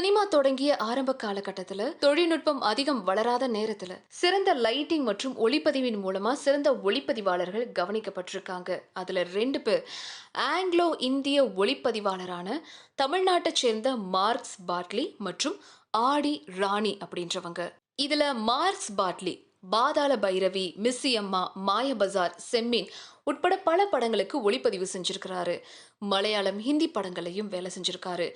Cinema தொடங்கிய ஆரம்ப காலகட்டத்துல தொழில்நுட்பம் அதிகம் வளராத நேரத்துல சிறந்த லைட்டிங் மற்றும் ஒளிப்பதிவின் மூலமா சிறந்த ஒளிப்பதிவாளர்கள் கவனிக்கப்பட்டிருக்காங்க. அதுல ரெண்டு பேர் ஆங்கிலோ இந்திய ஒளிப்பதிவாளரான தமிழ்நாட்டை சேர்ந்த மார்க்ஸ் பாட்லி மற்றும் ஆடி ராணி அப்படின்றவங்க. இதுல மார்க்ஸ் பாட்லி பாதாள பைரவி மிஸ்ஸி அம்மா மாய செம்மின் செம்மீன் உட்பட பல படங்களுக்கு ஒளிப்பதிவு செஞ்சிருக்கிறாரு. மலையாளம் ஹிந்தி படங்களையும் வேலை செஞ்சிருக்காரு.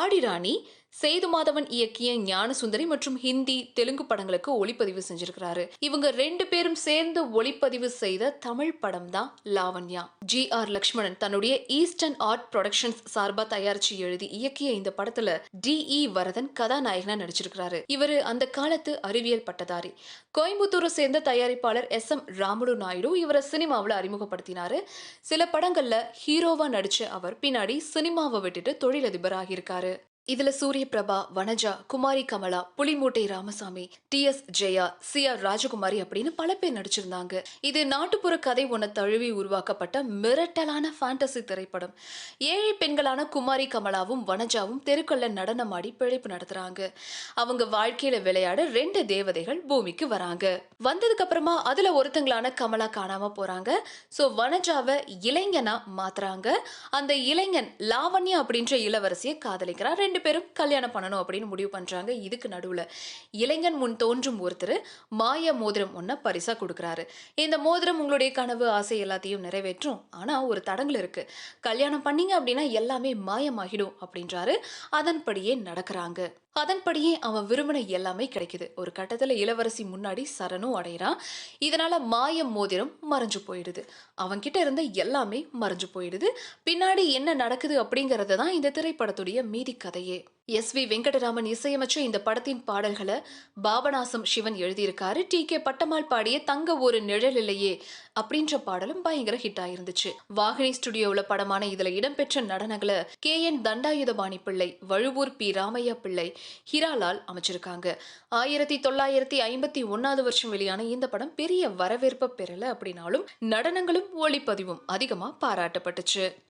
ஆடி ராணி சேது மாதவன் இயக்கிய ஞானசுந்தரி மற்றும் ஹிந்தி தெலுங்கு படங்களுக்கு ஒளிப்பதிவு செஞ்சிருக்கிறாரு. இவங்க ரெண்டு பேரும் சேர்ந்து ஒளிப்பதிவு செய்த தமிழ் படம் தான் லாவண்யா. ஜி ஆர் லக்ஷ்மணன் தன்னுடைய ஈஸ்டர்ன் ஆர்ட் ப்ரொடக்ஷன்ஸ் சார்பா தயாரிச்சு எழுதி இயக்கிய இந்த படத்துல டி இ வரதன் கதாநாயகனா நடிச்சிருக்கிறாரு. இவரு அந்த காலத்து அறிவியல் பட்டதாரி. கோயம்புத்தூரை சேர்ந்த தயாரிப்பாளர் எஸ் எம் ராமுடு நாயுடு இவரை சினிமாவில் அறிமுகப்படுத்தினாரு சில படங்கள்ல ஹீரோவா நடிச்ச அவர் பின்னாடி சினிமாவை விட்டுட்டு தொழிலதிபர் ஆகியிருக்காரு இதுல Surya Prabha Vanaja Kumari Kamala Pulimoottai Ramasamy T S Jaya C R Rajakumari அப்படின்னு பல பேர் நடிச்சிருந்தாங்க. இது நாட்டுப்புற கதை ஒன்ன தழுவி உருவாக்கப்பட்ட மிரட்டலான ஃபேண்டசி திரைப்படம். ஏழை பெண்களான குமாரி கமலாவும் வனஜாவும் தெருக்கல்ல நடனமாடி பிழைப்பு நடத்துறாங்க. அவங்க வாழ்க்கையில விளையாட ரெண்டு தேவதைகள் பூமிக்கு வராங்க. வந்ததுக்கு அப்புறமா அதுல ஒருத்தங்களான கமலா காணாம போறாங்க. சோ வனஜாவை இளைஞனா மாத்துறாங்க. அந்த இளைஞன் லாவண்யா அப்படின்ற இளவரசியை காதலிக்கிறான். ரெண்டு பேரும் கல்யாணம் பண்ணணும் அப்படின்னு முடிவு பண்றாங்க. இதுக்கு நடுவுல இளைஞன் முன் தோன்றும் ஒருத்தர் மாய மோதிரம் ஒன்ன பரிசா கொடுக்குறாரு. இந்த மோதிரம் உங்களுடைய கனவு ஆசை எல்லாத்தையும் நிறைவேற்றும். ஆனா ஒரு தடங்கள் இருக்கு. கல்யாணம் பண்ணீங்க அப்படின்னா எல்லாமே மாயமாகிடும் அப்படின்றாரு. அதன்படியே நடக்கிறாங்க. அதன்படியே அவன் விரும்பின எல்லாமே கிடைக்குது. ஒரு கட்டத்தில் இளவரசி முன்னாடி சரணும் அடையிறான். இதனால மாய மோதிரம் மறைஞ்சு போயிடுது. அவன்கிட்ட இருந்த எல்லாமே மறைஞ்சு போயிடுது. பின்னாடி என்ன நடக்குது அப்படிங்கறது தான் இந்த திரைப்படத்துடைய மீதி கதையே. எஸ் வி வெங்கடராமன் இசையமைச்ச இந்த படத்தின் பாடல்களை பாபநாசம் சிவன் எழுதியிருக்காரு. டி. கே. பட்டமால் பாடிய தங்க ஒரு நிழல் இல்லையே அப்படின்ற பாடலும் பயங்கர ஹிட் ஆயிருந்துச்சு. வாகினி ஸ்டுடியோவில் படமான இதுல இடம்பெற்ற நடனங்களை கே. என். தண்டாயுதபாணி பிள்ளை வழுவூர் பி. ராமையா பிள்ளை ஹிராலால் அமைச்சிருக்காங்க. ஆயிரத்தி தொள்ளாயிரத்தி ஐம்பத்தி ஒன்னாவது வருஷம் வெளியான இந்த படம் பெரிய வரவேற்பை பெறல அப்படின்னாலும் நடனங்களும் ஒளிப்பதிவும் அதிகமா பாராட்டப்பட்டுச்சு.